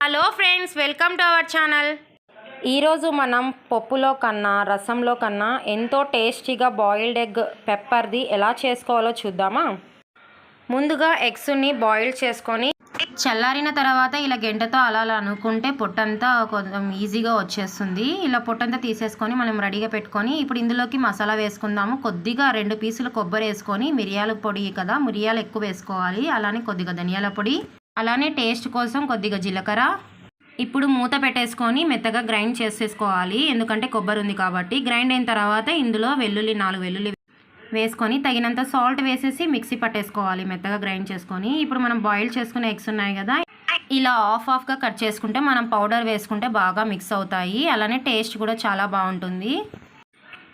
Hello friends welcome to our channel. ఈరోజు మనం పప్పులో కన్నా రసంలో కన్నా ఎంతో టేస్టీగా బాయిల్డ్ ఎగ్ పెప్పర్ది ఎలా చేసుకోవాలో చూద్దామా? ముందుగా ఎగ్స్ని బాయిల్ చేసుకొని చల్లారిన తర్వాత ఇలా గెంటతో అలా అలా అనుకుంటే పొట్టంతా కొంచెం ఈజీగా వచ్చేస్తుంది. ఇలా పొట్టంతా తీసేసుకొని మనం రెడీగా పెట్టుకొని ఇప్పుడు ఇందులోకి మసాలా వేసుకుందాము. కొద్దిగా రెండు పీసులు కొబ్బరి వేసుకొని మిరియాల పొడి కదా మిరియాలు ఎక్కువ వేసుకోవాలి. అలానే కొద్దిగా ధనియాల పొడి అలానే టేస్ట్ కోసం కొద్దిగా జీలకర్ర. ఇప్పుడు మూత పెట్టేసుకొని మెత్తగా గ్రైండ్ చేసేసుకోవాలి. ఎందుకంటే కొబ్బరి ఉంది కాబట్టి. గ్రైండ్ అయిన తర్వాత ఇందులో వెల్లుల్లి నాలుగు వెల్లుల్లి వేసుకొని తగినంత సాల్ట్ వేసేసి మిక్సీ పట్టేసుకోవాలి. మెత్తగా గ్రైండ్ చేసుకొని. ఇప్పుడు మనం బాయిల్ చేసుకునే ఎగ్స్ ఉన్నాయి కదా ఇలా ఆఫ్ ఆఫ్గా కట్ చేసుకుంటే మనం పౌడర్ వేసుకుంటే బాగా మిక్స్ అవుతాయి. అలానే టేస్ట్ కూడా చాలా బాగుంటుంది.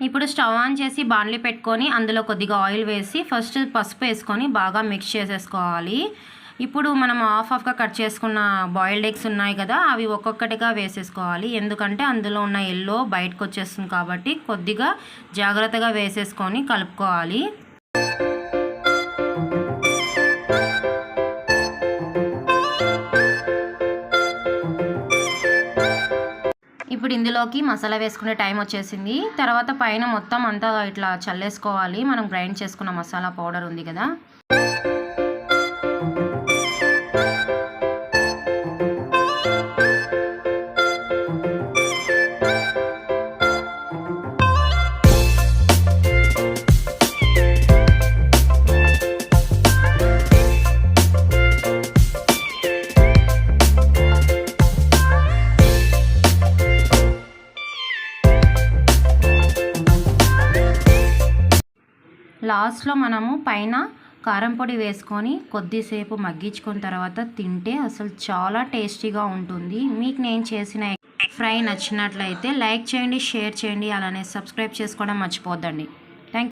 ఇప్పుడు స్టవ్ ఆన్ చేసి బాండ్లీ పెట్టుకొని అందులో కొద్దిగా ఆయిల్ వేసి ఫస్ట్ పసుపు వేసుకొని బాగా మిక్స్ చేసేసుకోవాలి. ఇప్పుడు మనం ఆఫ్ ఆఫ్గా కట్ చేసుకున్న బాయిల్డ్ ఎగ్స్ ఉన్నాయి కదా అవి ఒక్కొక్కటిగా వేసేసుకోవాలి. ఎందుకంటే అందులో ఉన్న ఎల్లో బయటకు వచ్చేస్తుంది కాబట్టి కొద్దిగా జాగ్రత్తగా వేసేసుకొని కలుపుకోవాలి. ఇప్పుడు ఇందులోకి మసాలా వేసుకునే టైం వచ్చేసింది. తర్వాత పైన మొత్తం అంతా ఇట్లా చల్లేసుకోవాలి. మనం గ్రైండ్ చేసుకున్న మసాలా పౌడర్ ఉంది కదా. లాస్ట్లో మనము పైన కారం పొడి వేసుకొని కొద్దిసేపు మగ్గించుకున్న తర్వాత తింటే అసలు చాలా టేస్టీగా ఉంటుంది. మీకు నేను చేసిన ఫ్రై నచ్చినట్లయితే లైక్ చేయండి షేర్ చేయండి అలానే సబ్స్క్రైబ్ చేసుకోవడం మర్చిపోద్దండి.